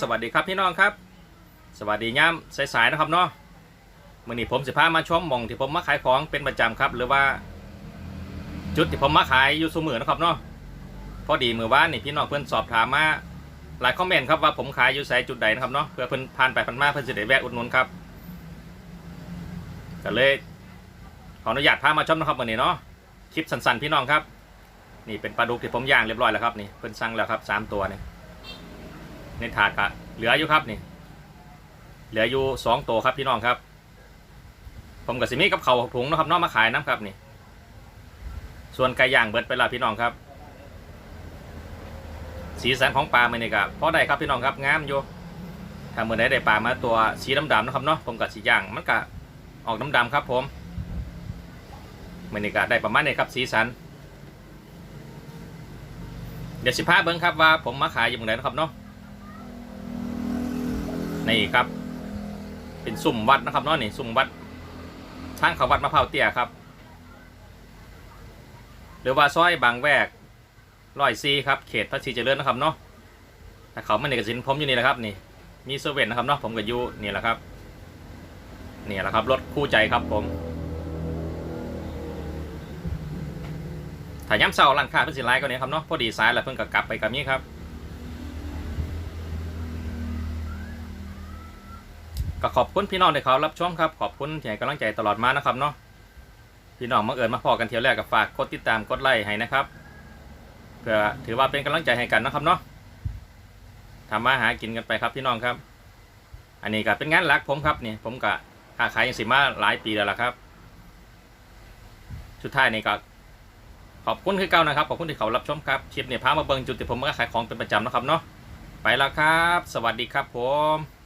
สวัสดีครับพี่น้องครับ สวัสดีย่ำสายๆนะครับเนาะมื่อนี้ผมสิพามาชมมองที่ผมมาขายของเป็นประจำครับ หรือว่า จุดที่ผมมาขายอยู่สมือนะครับเนาะพอดีมือว่านนี่พี่น้องเพื่อนสอบถามมาหลายคอมเมนต์ครับว่าผมขายอยู่ไสจุดใดนะครับเนาะเพื่อเพื่อนผ่านไปผ่านมาเพื่อนจะได้แวะอุดหนุนครับก็เลยขออนุญาตพามาชมนะครับวันนี้เนาะคลิปสั้นๆพี่น้องครับ นี่เป็นปลาดุกที่ผมย่างเรียบร้อยแล้วครับนี่เพิ่อนสั่งแล้วครับสามตัวเนี่ย ในถาดกะเหลืออยู่ครับนี่เหลืออยู่สองตัวครับพี่น้องครับ ผมกับสิมีกับเขาถุงนะครับเนอกมาขายน้ำครับนี่ ส่วนไก่ย่างเบิดไปละพี่น้องครับ สีสันของปลาเมื่อนี้กับพอได้ครับพี่น้องครับงามอยู่ถ้าเมื่อใดได้ปลามาตัวสีดำๆนะครับเนาะผมกับสีย่างมันก็ออกดำๆครับ ผมเมื่อนี้ก็ได้ประมาณนี้ครับ สีสันเดี๋ยวสิพาเบิ้งครับว่าผมมาขายอยู่ตรงไหนนะครับเนาะ นี่ครับ เป็นสุ่มวัดนะครับเนาะนี่สุ่มวัดทางเขาวัดมะพร้าวเตี้ยครับ หรือว่าซอยบางแวกร้อยซีครับ เขตพระศรีเจริญนะครับเนาะถ้าเขาไม่ในกระสินผมอยู่นี่แหละครับนี่ มีเซเว่นนะครับเนาะผมกับยูนี่แหละครับนี่แหละครับรถคู่ใจครับผมถ้าย้ำเสาร้านค้าเพิ่นสิไลน์ก็เนี่ยครับเนาะพอดีสายแล้วเพิ่นก็กลับไปกับนี้ครับ ก็ขอบคุณพี่น้องที่เขารับชมครับขอบคุณที่ให้กำลังใจตลอดมานะครับเนาะพี่น้องมาเอิญมาพอกันเที่ยวแรกกับฝากกดติดตามกดไลค์ให้นะครับเพื่อถือว่าเป็นกำลังใจให้กันนะครับเนาะทำมาหากินกันไปครับพี่น้องครับ อันนี้ก็เป็นงานหลักผมครับนี่ผมก็ค้าขายยังสิมาหลายปีแล้วล่ะครับสุดท้ายนี่ก็ขอบคุณคือเก่านะครับขอบคุณที่เขารับชมครับคลิปเนี่ยพามาเบิงจุดที่ผมมาขายของเป็นประจำนะครับเนาะไปแล้วครับ สวัสดีครับผม